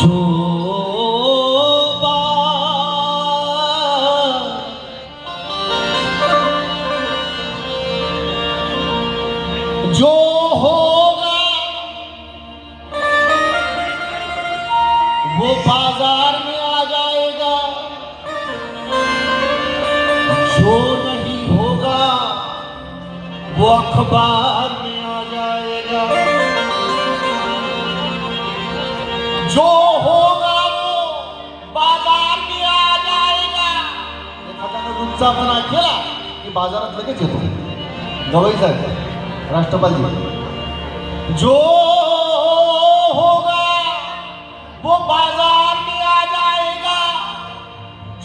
झोबा जो होगा वो बाजार में आ जाएगा जो नहीं होगा वो अखबार आमचा मना केला की बाजारात लगेच येतो. गवई साहेब राष्ट्रपाल जो होगा वो बाजार में आ जाएगा.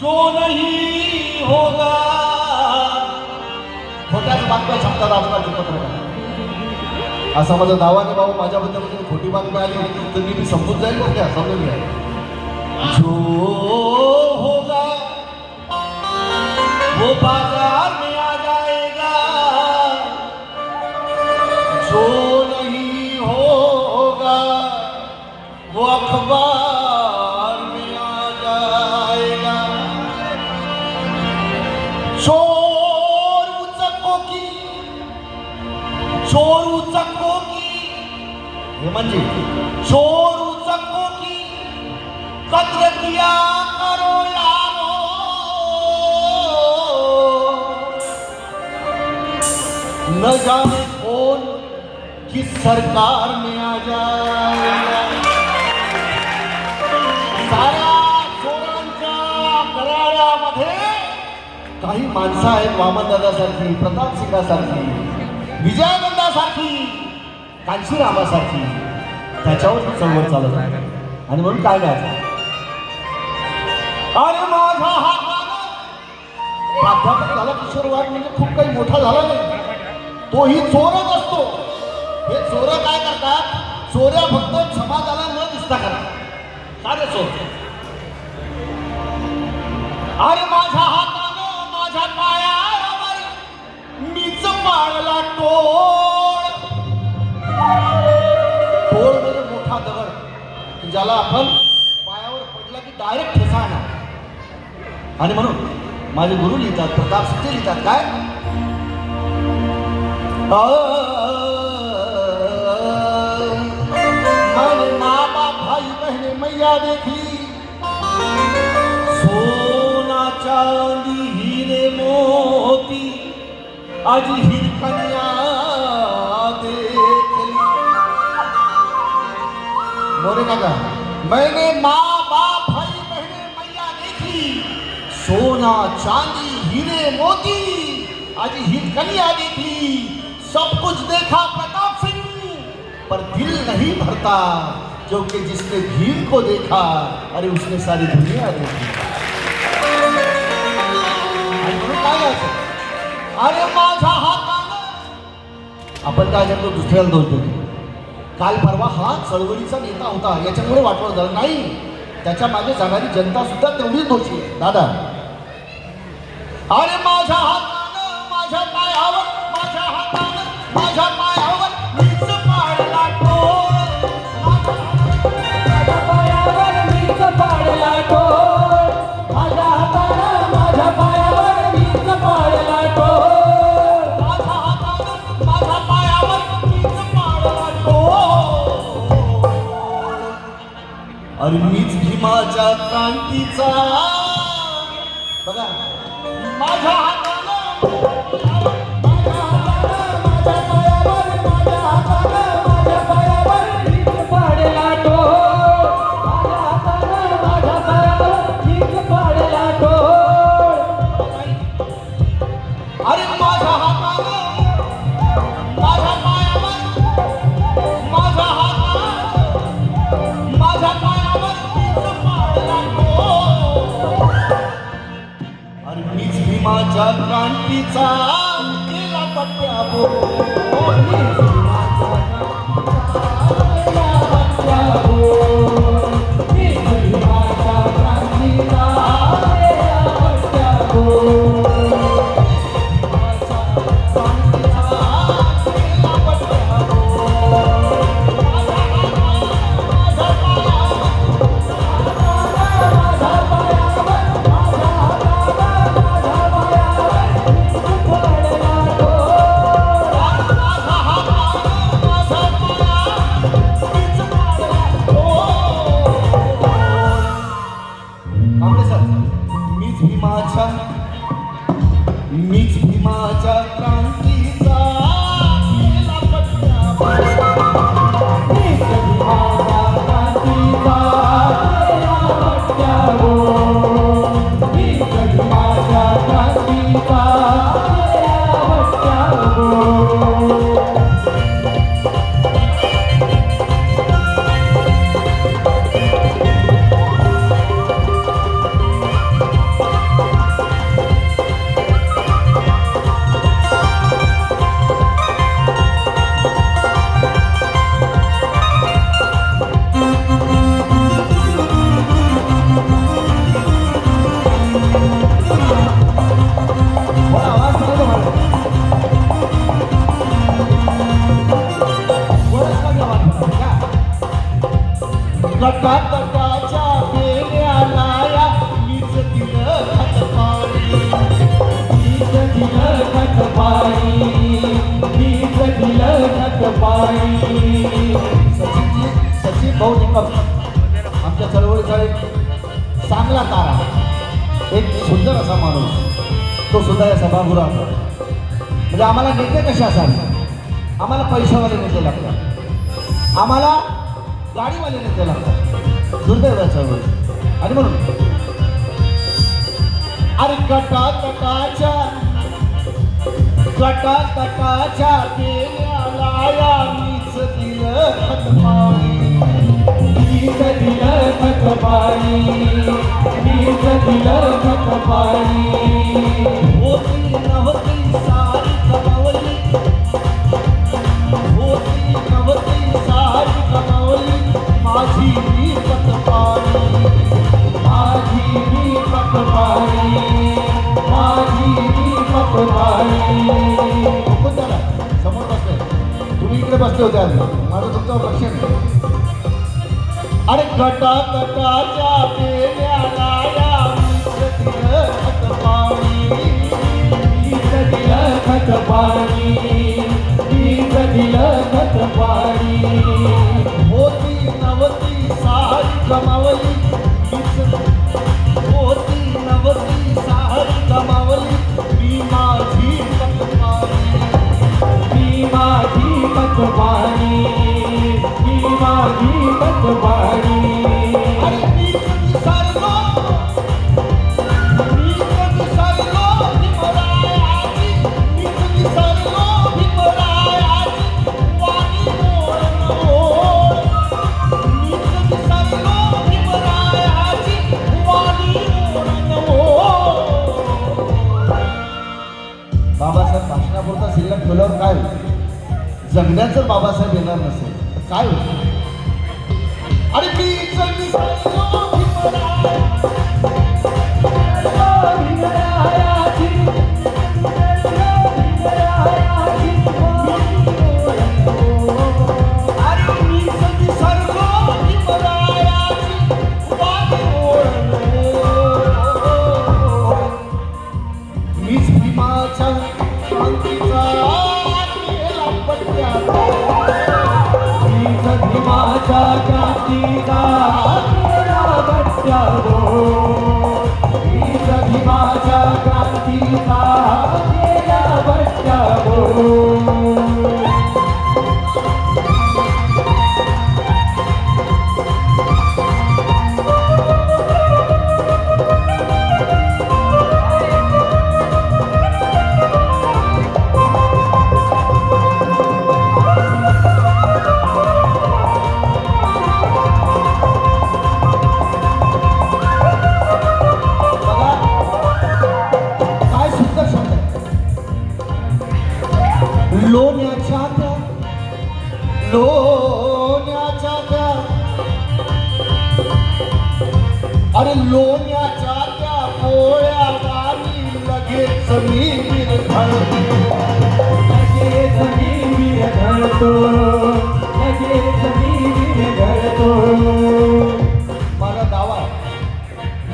जो नहीं होगा खोट्याच बातम्या छापतात आजकालचे पत्रकार असा माझा दावा नाही बाबा माझ्याबद्दल म्हणजे खोटी बातमी आली तर मी समजून जाईल बरं का? समजून घ्या. जो होगा वो बाजार में आ जाएगा। जो नहीं होगा वो अखबार में आ जाएगा। चोर उचको की चोर उचको की चोर उचको की कद्र किया न जाने कौन किस सरकार में आ जाएगा। साऱ्या चोरांच्या कराळ्यामध्ये काही माणसं आहेत वामनदादासारखी प्रतापसिंगासारखी विजयानंदासारखी कांशीरामासारखी. त्याच्यावर चळवळ चालत आहे. आणि म्हणून काय गायचं अरे माझा हा प्राध्यापक झाला किशोर वाघ म्हणजे खूप काही मोठा झाला नाही. तोही चोरच असतो. हे चोर काय करतात? चोऱ्या फक्त समाजाला न दिसता करतात सारे चोर. अरे माझ्या हातानं माझ्या पायावर मीच पाळला टोळ. टोळ म्हणजे मोठा दगड. ज्याला आपण पायावर पडला की डायरेक्ट ठेसा आणि म्हणून माझे गुरु लिहितात प्रताप सिंह लिहितात काय? मैंने माँ बाप भाई बहने मैया देखी। सोना चांदी, हीरे मोती, आज ही कन्या देख ली। मोरे काका, मैंने माँ बाप भाई बहने मैया देखी। सोना चांदी, हीरे मोती, आज ही कन्या देखी। सब कुछ देखा प्रताप सिंह पर दिल नहीं भरता क्योंकि जिसने भीम को देखा अरे उसने सारी दुनिया देखी। अरे माझा हा आपण काय करतो? दुसऱ्याला दोष देतो. काल परवा हा चळवळीचा नेता होता याच्यामुळे वाटवलं झालं. नाही त्याच्यामागे जाणारी जनता सुद्धा तेवढीच दोषी आहे. दादा. अरे माझा हा अरे मीच भीमाच्या क्रांतीचा भीमाच्या क्रांतीचा केला पट्ट्या बोल. दिलं खत सचिन भाऊ निकम आमच्या चळवळीचा एक चांगला तारा एक सुंदर असा माणूस तो सुद्धा या सभागृहात म्हणजे आम्हाला नेते कसे असावे आम्हाला पैशावाले नेते लागतात आम्हाला गाडीवाले नेते लागतात दुर्दैव चळवळी आणि म्हणून अरे गटा गटाच्या गटा गटाच्या केल्याला या तिकडे बसले होते मीच दिलं खत पाणी मीच दिलं खत पाणी होती नवती सारी कमावली. बाबासाहेब भाषणापुरता शिल्लक ठेवल्यावर काय होईल? जगण्यात बाबासाहेब येणार नसेल. तर काय होईल? अरे मी विसरलो भीमराया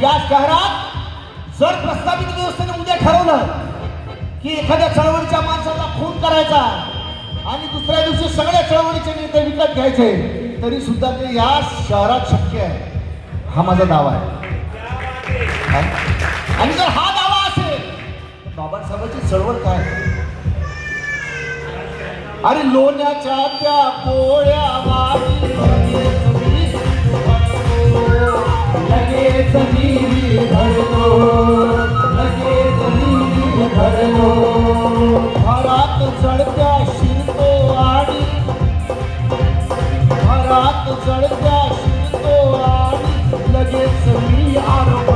या शहरात जर प्रस्तावित व्यवस्थेने उद्या ठरवलं की एखाद्या चळवळीच्या माणसाला खून करायचा आणि दुसऱ्या दिवशी सगळ्या चळवळीचे नेते विकत घ्यायचे तरी सुद्धा ते या शहरात शक्य आहे. हा माझा दावा आहे. आणि जर हा चळवळ काय अरे लोण्याच्या त्या पोळ्या वाणी लगेच मी विरघळतो. लगेच मी विरघळतो, लगेच मी विरघळतो. घरात जळत्या शिरतो आणि घरात जळत्या शिरतो आणि लगेच मी आरपडतो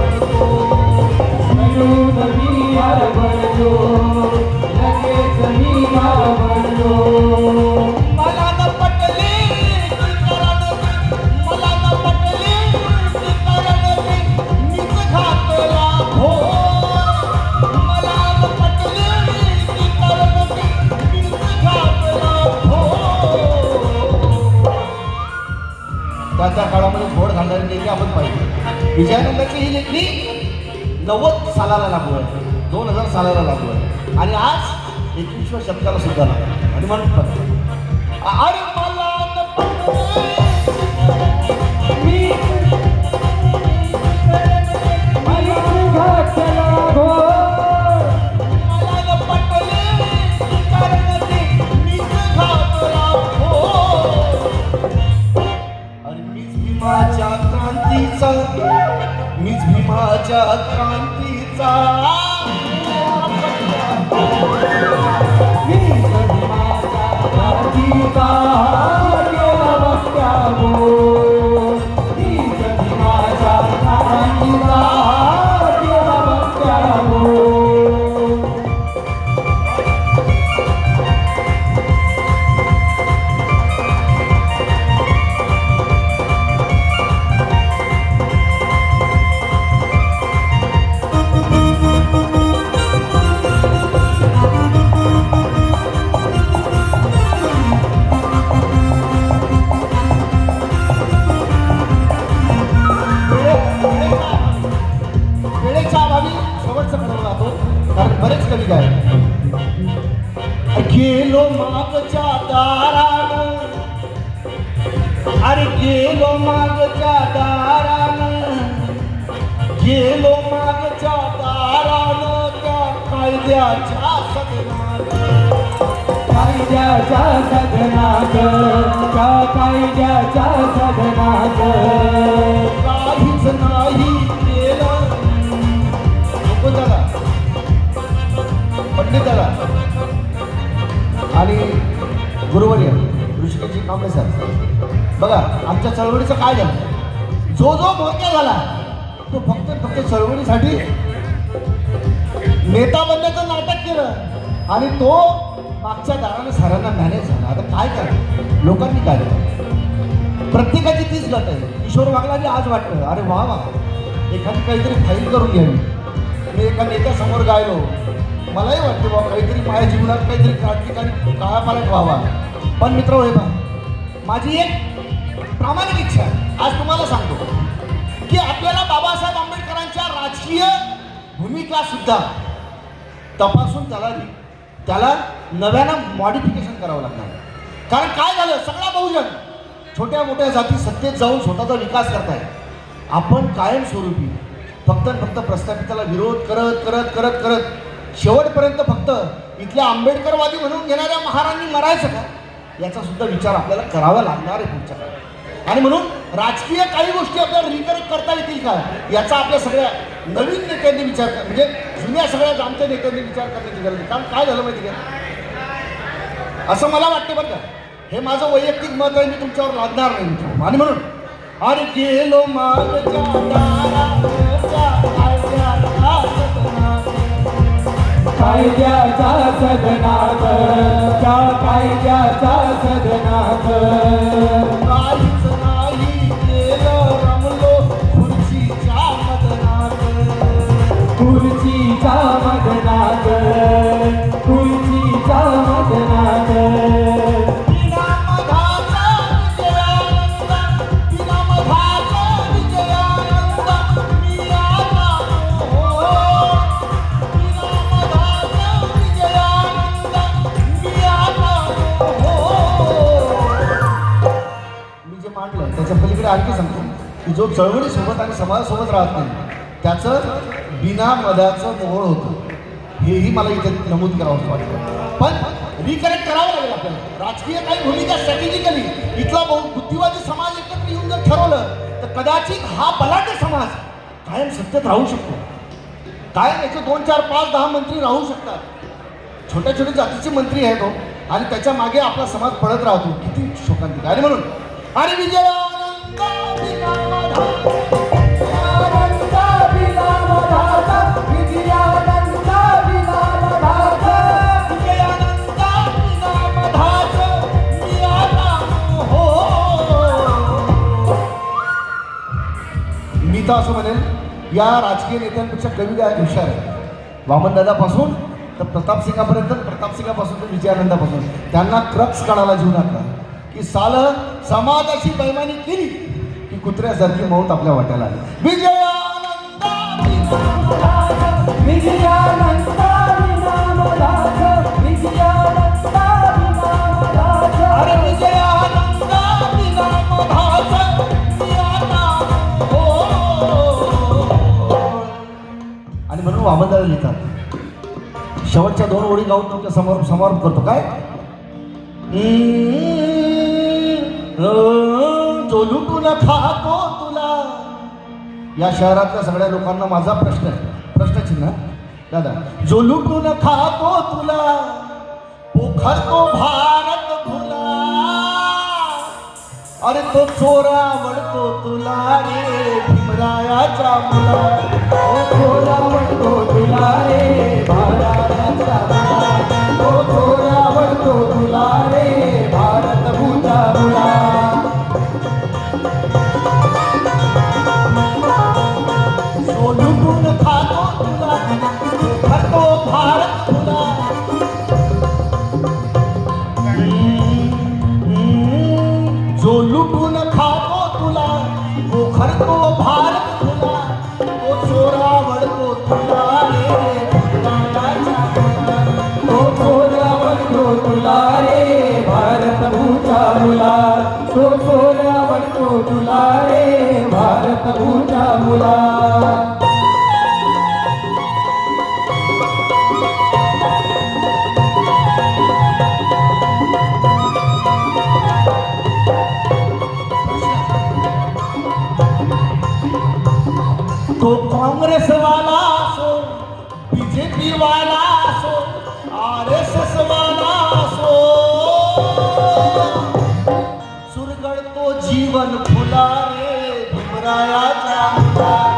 साला लागू आहे दोन हजार सालाला लागू आहे आणि आज एकवीसव्या शतकाला सुद्धा लागू आणि म्हणून आणि सदनात त्या सदनात काहीच नाही केलं. आणि गुरुवर्य ऋषिकेशजी कांबळे सर बघा आमच्या चळवळीचं काय झालं जो जो मोठा झाला तो फक्त फक्त चळवळीसाठी नेता बनण्याचं केलं. आणि तो मागच्या दाराने सरांना मॅनेज झाला. आता काय करा लोकांनी काय प्रत्येकाची तीच गत आहे. किशोर वागला आज वाटतं अरे वा वा. एखादी काहीतरी फाईल करून घ्यावी मी एका नेत्यासमोर गायलो. मलाही वाटतं बाबा काहीतरी माझ्या जीवनात काहीतरी क्रांतिकारी काळापालट व्हावा. पण मित्र होय बा माझी एक प्रामाणिक इच्छा आहे. आज तुम्हाला सांगतो. की आपल्याला बाबासाहेब आंबेडकरांच्या राजकीय भूमिका सुद्धा तपासून त्याला त्याला नव्यानं मॉडिफिकेशन करावं लागणार. कारण काय झालं? सगळा बहुजन छोट्या मोठ्या जाती सत्तेत जाऊन स्वतःचा विकास करताय. आपण कायमस्वरूपी फक्त फक्त प्रस्थापिताला विरोध करत करत करत करत शेवटपर्यंत फक्त इथल्या आंबेडकरवादी म्हणून घेणाऱ्या महाराणी मरायचं का? याचा सुद्धा विचार आपल्याला करावा लागणार आहे पुढच्या काळात. आणि म्हणून राजकीय काही गोष्टी आपल्याला रिकरेक्ट करता येतील का? याचा आपल्या सगळ्या नवीन नेत्यांनी विचार म्हणजे जुन्या सगळ्या आमच्या नेत्यांनी विचार करण्याची गरज आहे. कारण काय झालं माहिती का? असं मला वाटतं बरं का. हे माझं वैयक्तिक मत आहे मी तुमच्यावर लादणार नाही आणि म्हणून अरे गेलो मागच्या दाराच्या आज्ञाच्या सदनात. कायद्याच्या सदनात. समाजासोबत राहत नाही. त्याचं बिना मधाचं मोहळ होतं. हेही मला इथे नमूद करावं वाटतं. पण रिकरेक्ट करावं लागेल आपल्याला. राजकीय काही भूमिका स्ट्रॅटेजिकली इथला बहु बुद्धिवादी समाज एकत्र येऊन जर ठरवलं तर कदाचित हा बलाढ्य समाज कायम सत्तेत राहू शकतो. कायम याचे दोन चार पाच दहा मंत्री राहू शकतात. छोट्या छोट्या जातीचे मंत्री आहेत तो आणि त्याच्यामागे आपला समाज पळत राहतो. किती शोकांतिक. आणि म्हणून अरे विजय विजयानंद तर असं म्हणेल या राजकीय नेत्यांपेक्षा कवी गायक हुशार आहे? वामनदादापासून तर प्रतापसिंगापर्यंत प्रतापसिंगापासून तर विजयानंदापासून. त्यांना क्रक्स काढायला जीवनातला की साल समाजाची बैमानी केली की कुत्र्यासारखी मौत आपल्या वाट्याला आली. विजया! आणि म्हणून वामनदादा लिहितात शेवटच्या दोन ओळी गाऊन तुमच्यासमोर समारोप करतो काय हम्म, जो लुटून खातो या शहरातल्या सगळ्या लोकांना माझा प्रश्न आहे. प्रश्नचिन्ह दादा जो लुटून खातो तुला पोखरतो भारत भुला अरे तो चोरा आवडतो तुला रे भीमरायाचा मुला. ओ आवडतो तुला रे भारताचा मुला. ओ आवडतो तुला रे भारत भूता मुला તો કોંગ્રેસ વાલા છો બીજેપી વાલા છો આરએસએસ વાલા છો. સુરગળ તો જીવન ફુલાવે ભમરાયા ચામડા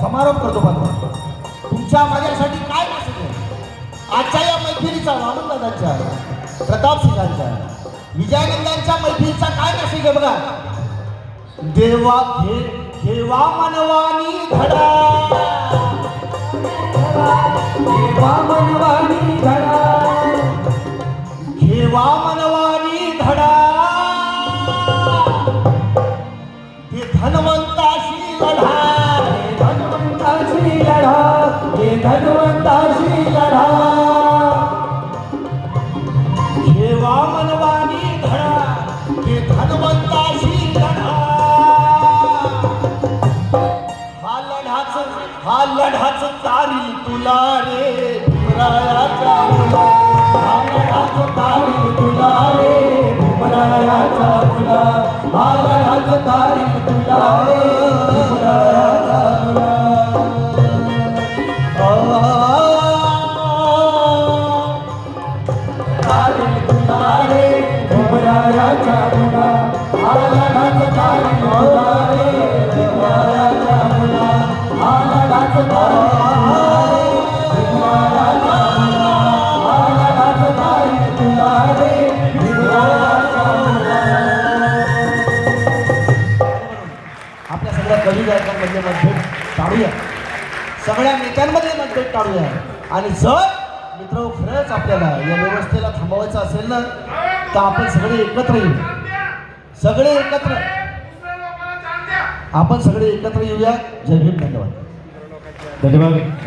समारोप करतो तुमच्या माझ्यासाठी काय मेसेज आहे आजच्या या मैफिलीचा वामनदादांच्या प्रताप सिंगांच्या विजयानंदांच्या मैफिलीचा काय मेसेज आहे बघा देवा घे घेवा मनवानी धडा देवा मनवानी हा तारी तुला रे. भुमरायाचा मुला हा तारी तुला रे. भुमरायाचा मुला हा तारी तुला रे. भीमरायाचा गायकांमधले मतभेद टाळूया सगळ्या नेत्यांमध्ये मतभेद टाळूया आणि जर मित्र खरंच आपल्याला या व्यवस्थेला थांबवायचं असेल ना तर आपण सगळे एकत्र येऊ. सगळे एकत्र. आपण सगळे एकत्र येऊया. जय भीम धन्यवाद. धन्यवाद.